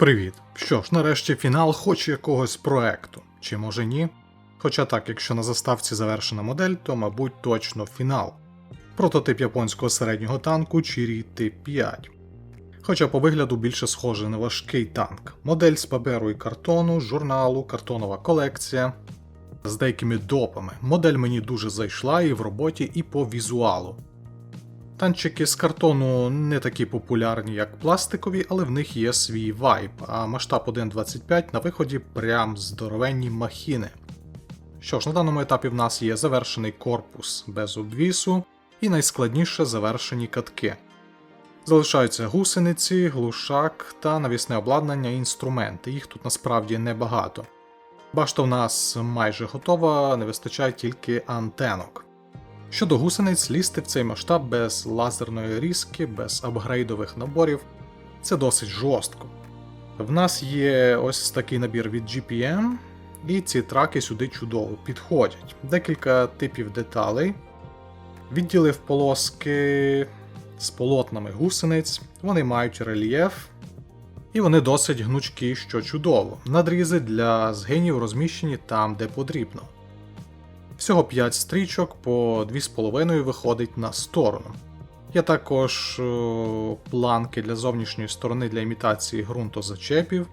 Привіт! Що ж, нарешті фінал хоч якогось проекту, чи може ні? Хоча так, якщо на заставці завершена модель, то мабуть точно фінал. Прототип японського середнього танку Чірі Т5. Хоча по вигляду більше схожий на важкий танк. Модель з паперу і картону, журналу, картонова колекція. З деякими допами. Модель мені дуже зайшла і в роботі, і по візуалу. Танчики з картону не такі популярні, як пластикові, але в них є свій вайб, а масштаб 1.25 на виході прям здоровенні махіни. Що ж, на даному етапі в нас є завершений корпус без обвісу і найскладніше завершені катки. Залишаються гусениці, глушак та навісне обладнання і інструменти. Їх тут насправді небагато. Башта в нас майже готова, не вистачає тільки антенок. Щодо гусениць, лізти в цей масштаб без лазерної різки, без апгрейдових наборів це досить жорстко. В нас є ось такий набір від GPM, і ці траки сюди чудово підходять. Декілька типів деталей. Відділив полоски з полотнами гусениць, вони мають рельєф, і вони досить гнучкі, що чудово. Надрізи для згинів розміщені там, де потрібно. Всього 5 стрічок по 2,5 виходить на сторону. Є також планки для зовнішньої сторони для імітації ґрунтозачепів.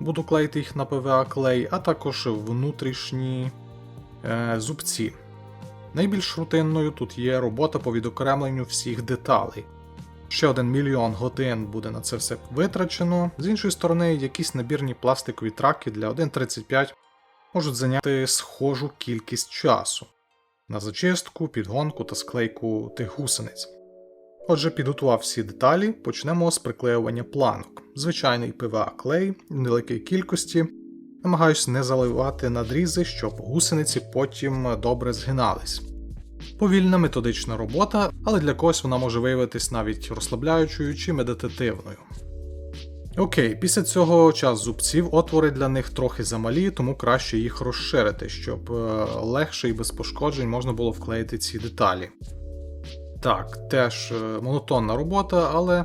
Буду клеїти їх на PVA клей, а також внутрішні е, зубці. Найбільш рутинною тут є робота по відокремленню всіх деталей. Ще один мільйон годин буде на це все витрачено. З іншої сторони, якісь набірні пластикові траки для 1.35 можуть зайняти схожу кількість часу на зачистку, підгонку та склейку тих гусениць. Отже, підготував всі деталі, почнемо з приклеювання планок. Звичайний PVA клей в невеликій кількості. Намагаюсь не заливати надрізи, щоб гусениці потім добре згинались. Повільна методична робота, але для когось вона може виявитись навіть розслабляючою чи медитативною. Окей, після цього час зубців отвори для них трохи замалі, тому краще їх розширити, щоб е, легше і без пошкоджень можна було вклеїти ці деталі. Так, теж е, монотонна робота, але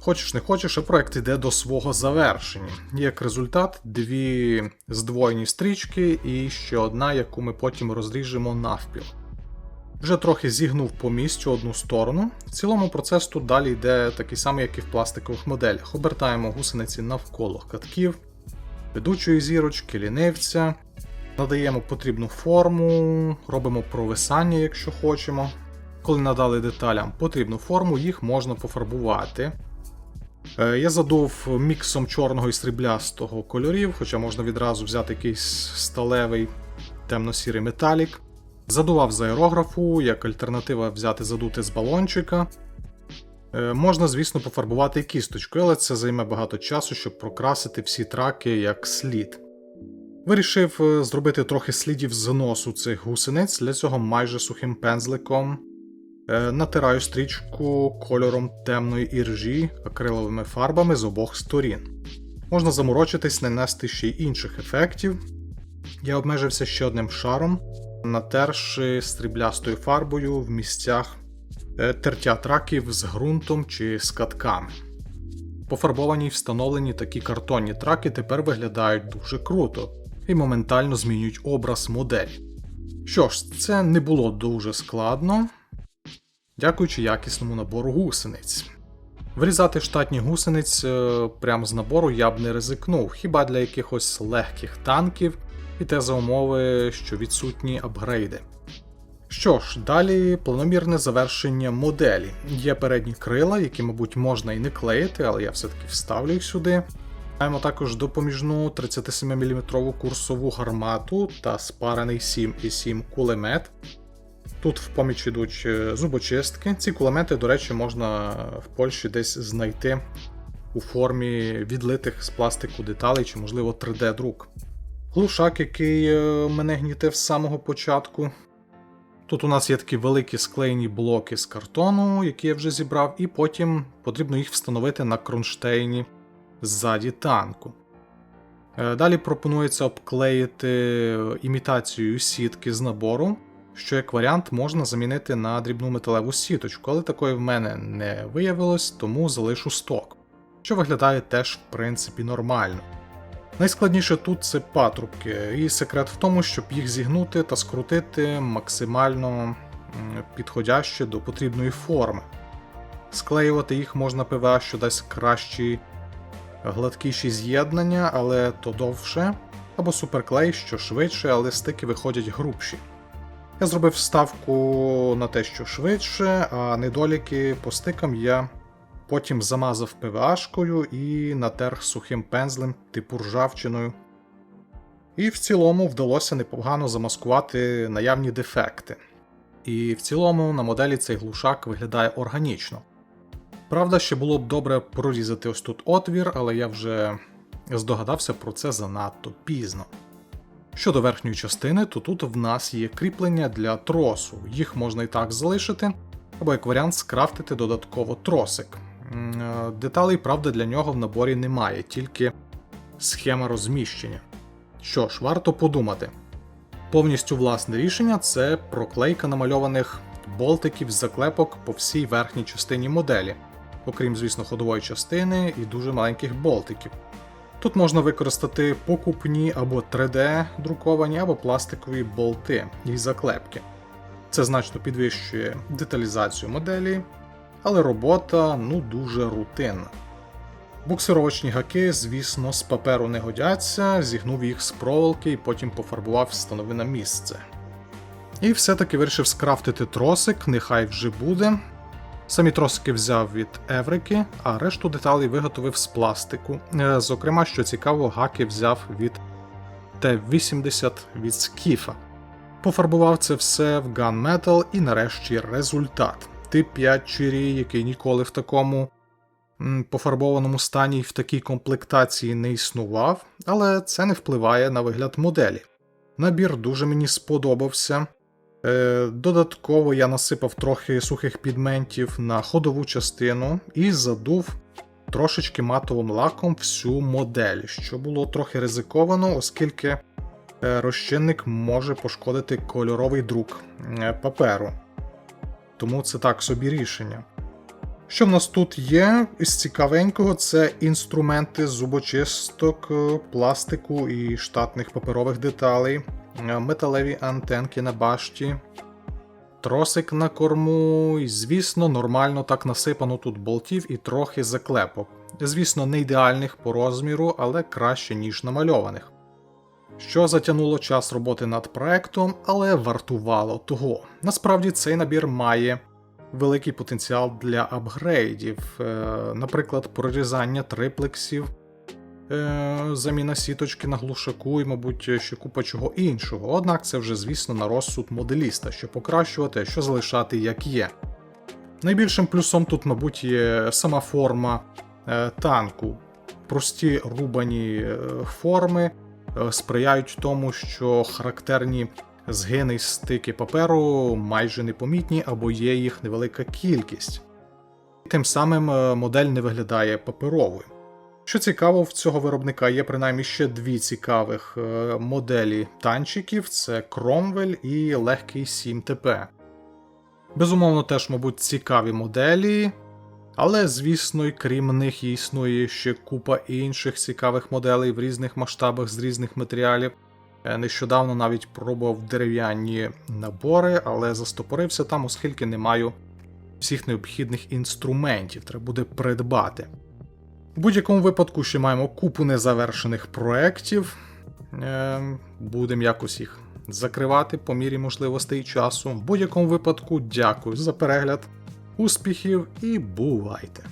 хочеш не хочеш, а проект йде до свого завершення. Як результат, дві здвоєні стрічки і ще одна, яку ми потім розріжемо навпіл. Вже трохи зігнув по місцю одну сторону. В цілому процес тут далі йде такий самий, як і в пластикових моделях. Обертаємо гусениці навколо катків, ведучої зірочки, лінивця, надаємо потрібну форму, робимо провисання, якщо хочемо. Коли надали деталям потрібну форму, їх можна пофарбувати. Е, Я задув міксом чорного і сріблястого кольорів, хоча можна відразу взяти якийсь сталевий темно-сірий металік. Задував з аерографу, як альтернатива взяти задути з балончика. Е, можна, звісно, пофарбувати кісточкою, але це займе багато часу, щоб прокрасити всі траки як слід. Вирішив е, зробити трохи слідів зносу цих гусениць, для цього майже сухим пензликом. Е, натираю стрічку кольором темної іржі акриловими фарбами з обох сторін. Можна заморочитись, нанести ще й інших ефектів. Я обмежився ще одним шаром, натерши стріблястою фарбою в місцях е, тертя траків з ґрунтом чи з катками. Пофарбовані й встановлені такі картонні траки тепер виглядають дуже круто і моментально змінюють образ моделі. Що ж, це не було дуже складно, дякуючи якісному набору гусениць. Вирізати штатні гусениць е, прямо з набору я б не ризикнув, хіба для якихось легких танків, і те за умови, що відсутні апгрейди. Що ж, далі планомірне завершення моделі. Є передні крила, які, мабуть, можна і не клеїти, але я все-таки вставлю їх сюди. Маємо також допоміжну 37-мм курсову гармату та спарений 7,7 кулемет. Тут в поміч йдуть е, зубочистки. Ці кулемети, до речі, можна в Польщі десь знайти у формі відлитих з пластику деталей чи, можливо, 3D-друк. Глушак, який е, мене гнітив з самого початку. Тут у нас є такі великі склеєні блоки з картону, які я вже зібрав, і потім потрібно їх встановити на кронштейні ззаді танку. Е, Далі пропонується обклеїти імітацією сітки з набору, що як варіант можна замінити на дрібну металеву сіточку, але такої в мене не виявилось, тому залишу сток. що виглядає теж в принципі нормально. Найскладніше тут це патрубки, і секрет в тому, щоб їх зігнути та скрутити максимально підходяще до потрібної форми. Склеювати їх можна ПВА, що дасть кращі, гладкіші з'єднання, але то довше, або суперклей, що швидше, але стики виходять грубші. Я зробив ставку на те, що швидше, а недоліки по стикам я потім замазав ПВАшкою і натер сухим пензлем типу ржавчиною. І в цілому вдалося непогано замаскувати наявні дефекти. І в цілому на моделі цей глушак виглядає органічно. Правда, ще було б добре прорізати ось тут отвір, але я вже здогадався про це занадто пізно. Щодо верхньої частини, то тут в нас є кріплення для тросу. Їх можна і так залишити, або як варіант скрафтити додатково тросик. Е, Деталей, правда, для нього в наборі немає, тільки схема розміщення. Що ж, варто подумати. Повністю власне рішення це проклейка намальованих болтиків з заклепок по всій верхній частині моделі, окрім, звісно, ходової частини і дуже маленьких болтиків. Тут можна використати покупні або 3D друковані, або пластикові болти і заклепки. Це значно підвищує деталізацію моделі, але робота ну дуже рутинна. Буксировочні гаки, звісно, з паперу не годяться, зігнув їх з проволоки і потім пофарбував встанови на місце. І все-таки вирішив скрафтити тросик, нехай вже буде. Самі тросики взяв від Еврики, а решту деталей виготовив з пластику. Е, Зокрема, що цікаво, гаки взяв від Т-80 від Скіфа. Пофарбував це все в Gunmetal і нарешті результат. Тип 5 Чирі, який ніколи в такому пофарбованому стані і в такій комплектації не існував, але це не впливає на вигляд моделі. Набір дуже мені сподобався. Е, Додатково я насипав трохи сухих підментів на ходову частину і задув трошечки матовим лаком всю модель, що було трохи ризиковано, оскільки е, розчинник може пошкодити кольоровий друк е, паперу. Тому це так собі рішення. Що в нас тут є із цікавенького, це інструменти зубочисток, е, пластику і штатних паперових деталей, е, металеві антенки на башті, тросик на корму, і, звісно, нормально так насипано тут болтів і трохи заклепок. Звісно, не ідеальних по розміру, але краще, ніж намальованих. Що затягнуло час роботи над проектом, але вартувало того. Насправді цей набір має великий потенціал для апгрейдів, е, наприклад, прорізання триплексів, е, заміна сіточки на глушаку і, мабуть, ще купа чого іншого. Однак це вже, звісно, на розсуд моделіста, що покращувати, що залишати як є. Найбільшим плюсом тут, мабуть, є сама форма е, танку. Прості рубані форми сприяють тому, що характерні згини й стики паперу майже непомітні або є їх невелика кількість. Тим самим е, модель не виглядає паперовою. Що цікаво, в цього виробника є принаймні ще дві цікавих е, моделі танчиків: це Cromwell і легкий 7ТП. Безумовно, теж, мабуть, цікаві моделі, але, звісно, і крім них існує ще купа інших цікавих моделей в різних масштабах з різних матеріалів. Е, Нещодавно навіть пробував дерев'яні набори, але застопорився там, оскільки не маю всіх необхідних інструментів, треба буде придбати. У будь-якому випадку ще маємо купу незавершених проєктів. Е, Будемо якось їх закривати по мірі можливостей часу. В будь-якому випадку дякую за перегляд, успіхів і бувайте!